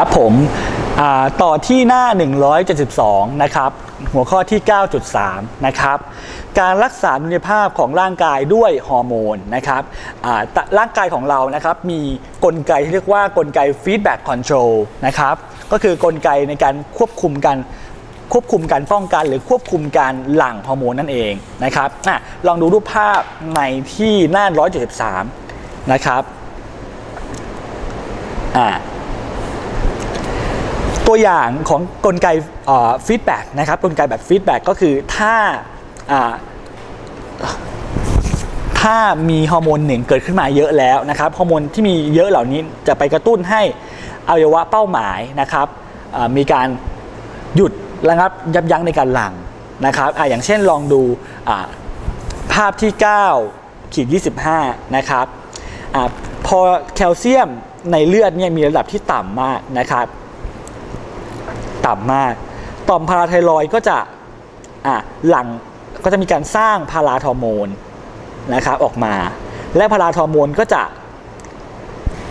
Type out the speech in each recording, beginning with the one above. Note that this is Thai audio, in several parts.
ครับผมต่อที่หน้า 172 นะครับ หัวข้อที่ 9.3 นะครับ การรักษาดุลยภาพของร่างกายด้วยฮอร์โมนนะครับร่างกายของเรานะครับมีกลไกที่เรียกว่ากลไกฟีดแบ็กคอนโทรลนะครับ ก็คือกลไกในการควบคุมการควบคุมการป้องกันหรือควบคุมการหลั่งฮอร์โมนนั่นเองนะครับอลองดูรูปภาพในที่หน้า 173 นะครับอ่า ตัวอย่างของกลไกฟีดแบ็กนะครับกลไกแบบฟีดแบ็กก็คือถ้าถ้ามีฮอร์โมนหนึ่งเกิดขึ้นมาเยอะแล้วนะครับฮอร์โมนที่มีเยอะเหล่านี้จะไปกระตุ้นให้อวัยวะเป้าหมายนะครับมีการหยุดระงับยับยั้งในการหลั่งนะครับออย่างเช่นลองดูภาพที่9ขีด25นะครับอพอแคลเซียมในเลือดเนี่ยมีระดับที่ต่ำมากนะครับ ต่ำมาก ต่อมพาราไทรอยก็จะอะหลังก็จะมีการสร้างพาราทอร์โมนนะครับออกมา และพาราทอร์โมนก็จะ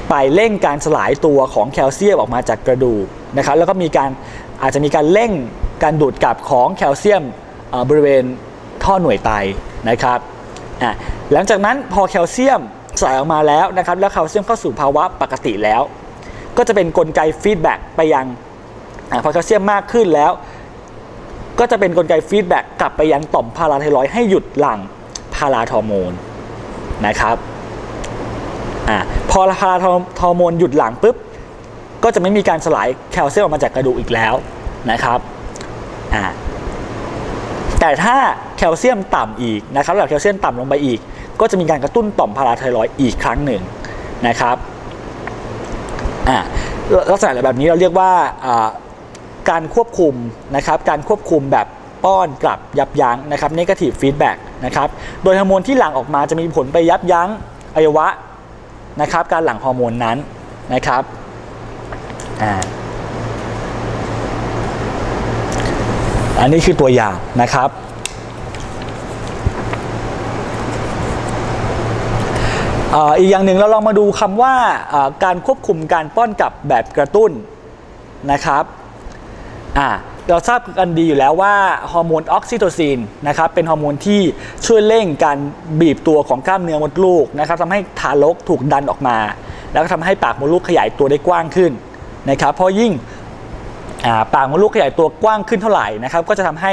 ไปเร่งการสลายตัวของแคลเซียมออกมาจากกระดูกนะครับแล้วก็มีการอาจจะมีการเร่งการดูดกลับของแคลเซียมบริเวณท่อหน่วยไตนะครับหลังจากนั้นพอแคลเซียมสลายออกมาแล้วนะครับแล้วแคลเซียมเข้าสู่ภาวะปกติแล้ว ก็จะเป็นนกลไกฟีดแบ็กไปยัง พอแคลเซียมมากขึ้นแล้ว ก็จะเป็นนกลไกฟีดแบ็กกลับไปยังต่อมพาราไทรอยให้หยุดหลั่งพาราทอร์โมนนะครับอพอพาราทอร์โมนหยุดหลั่งปุ๊บก็จะไม่มีการสลายแคลเซียมออกมาจากกระดูกอีกแล้วนะครับแต่ถ้าแคลเซียมต่ำอีกนะครับระดับแคลเซียมต่ำลงไปอีก ก็จะมีการกระตุ้นต่อมพาราไทรอยอีกครั้งหนึ่งนะครับลักษณะแบบนี้เราเรียกว่า การควบคุมนะครับการควบคุมแบบป้อนกลับยับยั้งนะครับ negative feedback นะครับโดยฮอร์โมนที่หลั่งออกมาจะมีผลไปยับยั้งอวัยวะนะครับการหลั่งฮอร์โมนนั้นนะครับอ่าอันนี้คือตัวอย่างนะครับ อีกอย่างหนึ่งเราลองมาดูคำว่าการควบคุมการป้อนกลับแบบกระตุ้นนะครับ อ่าเราทราบกันดีอยู่แล้วว่าฮอร์โมนออกซิโทซินนะครับเป็นฮอร์โมนที่ช่วยเร่งการบีบตัวของกล้ามเนื้อมดลูกนะครับทำให้ทารกถูกดันออกมา แล้วก็ทำให้ปากมดลูกขยายตัวได้กว้างขึ้นนะครับเพราะยิ่งาปากมดลูกขยายตัวกว้างขึ้นเท่าไหร่นะครับก็จะทำให้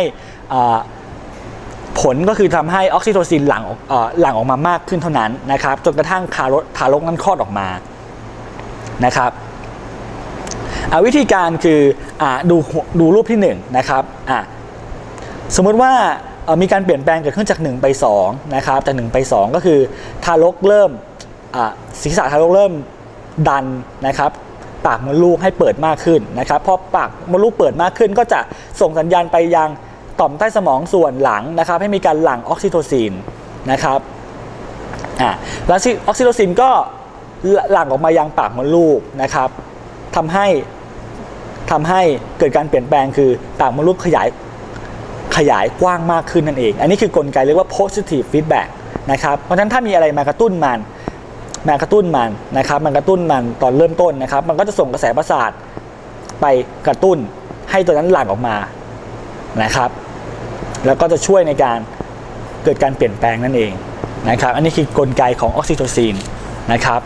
ผลก็คือทำให้ออกซิโทซินหลั่งออกเอ่อหลั่งออกมามากขึ้นเท่านั้นนะครับจนกระทั่งทารกทารกนั้นคลอดออกมานะครับ วิธีการคืออดูดูรูปที่1นงนะครับสมมติว่ามีการเปลี่ยนแปลงเกิดขึ้นจาก 1 ไป2นะครับจาก1ไป 2 ก็คือทารกเริ่มศีรษะทารกเริ่มดันนะครับปากมดลูกให้เปิดมากขึ้นนะครับพอปากมดลูกเปิดมากขึ้น ก็จะส่งสัญญาณไปยังต่อมใต้สมองส่วนหลังนะครับ ให้มีการหลั่งออกซิโทซินนะครับอ่าแล้วออกซิโทซินก็หลั่งออกมายังปากมดลูกนะครับทำให้ ทำให้เกิดการเปลี่ยนแปลงคือปากมดลูกขยายขยายกว้างมากขึ้นนั่นเอง อันนี้คือกลไกเรียกว่า positive feedback นะครับ เพราะฉะนั้นถ้ามีอะไรมากระตุ้นมันมากระตุ้นมันนะครับ มันกระตุ้นมันตอนเริ่มต้นนะครับ มันก็จะส่งกระแสประสาทไปกระตุ้นให้ตัวนั้นหลั่งออกมานะครับ แล้วก็จะช่วยในการเกิดการเปลี่ยนแปลงนั่นเองนะครับ อันนี้คือกลไกของออกซิโทซินนะครับ